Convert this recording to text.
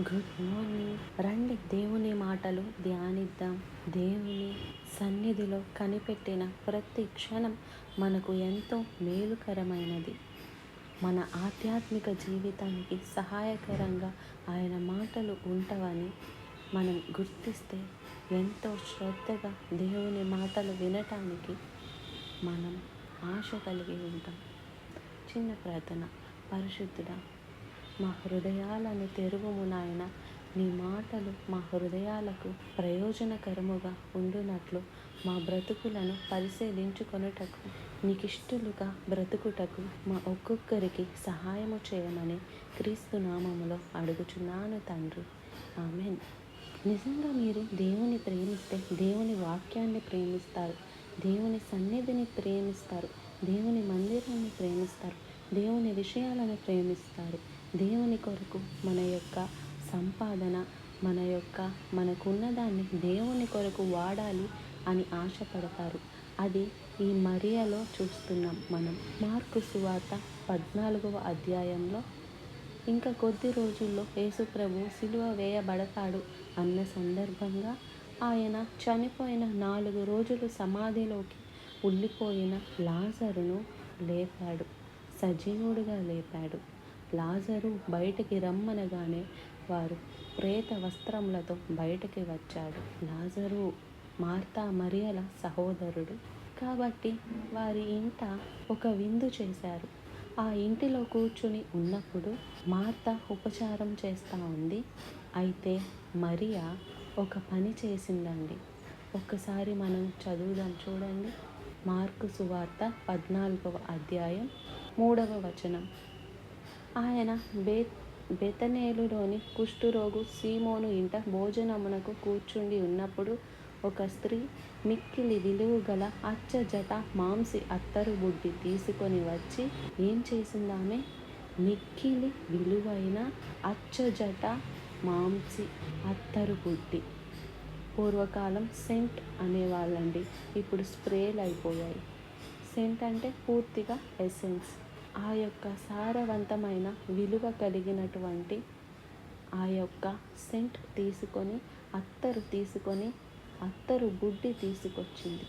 Good morning రండి. దేవుని మాటలు ధ్యానిద్దాం. దేవుని సన్నిధిలో కనిపెట్టిన ప్రతి క్షణం మనకు ఎంతో మేలుకరమైనది. మన ఆధ్యాత్మిక జీవితానికి సహాయకరంగా ఆయన మాటలు ఉంటవని మనం గుర్తిస్తే ఎంతో శ్రద్ధగా దేవుని మాటలు వినటానికి మనం ఆశ కలిగి ఉంటాం. చిన్న ప్రార్థన. పరిశుద్ధుడా మా హృదయాలను తెరువుము నాయన. నీ మాటలు మా హృదయాలకు ప్రయోజనకరముగా ఉండునట్లు. మా బ్రతుకులను పరిశీలించుకొనుటకు నీకిష్టలుగా బ్రతుకుటకు మా ఒక్కొక్కరికి సహాయము చేయమని క్రీస్తు నామములో అడుగుచున్నాను తండ్రి. ఆమెన్. నిజంగా మీరు దేవుని ప్రేమిస్తే దేవుని వాక్యాన్ని ప్రేమిస్తారు. దేవుని సన్నిధిని ప్రేమిస్తారు. దేవుని మందిరాన్ని ప్రేమిస్తారు. దేవుని విషయాలను ప్రేమిస్తారు. దేవుని కొరకు మన యొక్క సంపాదన మన యొక్క మనకున్నదాన్ని దేవుని కొరకు వాడాలి అని ఆశపడతారు. అది ఈ మరియలో చూస్తున్నాం మనం. మార్కు సువార్త పద్నాలుగవ అధ్యాయంలో ఇంకా కొద్ది రోజుల్లో యేసుప్రభు సిలువ వేయబడతాడు అన్న సందర్భంగా ఆయన చనిపోయిన నాలుగు రోజులు సమాధిలోకి ఉల్లిపోయిన లాజరును లేపాడు. సజీవుడుగా లేపాడు. లాజరు బయటికి రమ్మనగానే వారు ప్రేత వస్త్రములతో బయటికి వచ్చాడు లాజరు మార్తా మరియల సహోదరుడు కాబట్టి వారి ఇంట ఒక విందు చేశారు. ఆ ఇంటిలో కూర్చుని ఉన్నప్పుడు మార్త ఉపచారం చేస్తూ ఉంది. అయితే మరియా ఒక పని చేసిందండి. ఒక్కసారి మనం చదువుదాం చూడండి. మార్కు సువార్త పద్నాలుగవ అధ్యాయం మూడవ వచనం. ఆయన బే బెతనేలులోని కుష్ఠురోగు సీమోను ఇంట భోజనమునకు కూర్చుండి ఉన్నప్పుడు ఒక స్త్రీ మిక్కిలి విలువ గల అచ్చ జట మాంసి అత్తరు బుడ్డి తీసుకొని వచ్చి ఏం చేసిందామె? మిక్కిలి విలువైన అచ్చ జట మాంసి అత్తరు బుడ్డి పూర్వకాలం సెంట్ అనేవాళ్ళండి. ఇప్పుడు స్ప్రేలు అయిపోయాయి సెంట్ అంటే పూర్తిగా ఎసెన్స్. ఆ యొక్క సారవంతమైన విలువ కలిగినటువంటి ఆ యొక్క సెంట్ తీసుకొని అత్తరు తీసుకొని అత్తరు బుడ్డి తీసుకొచ్చింది.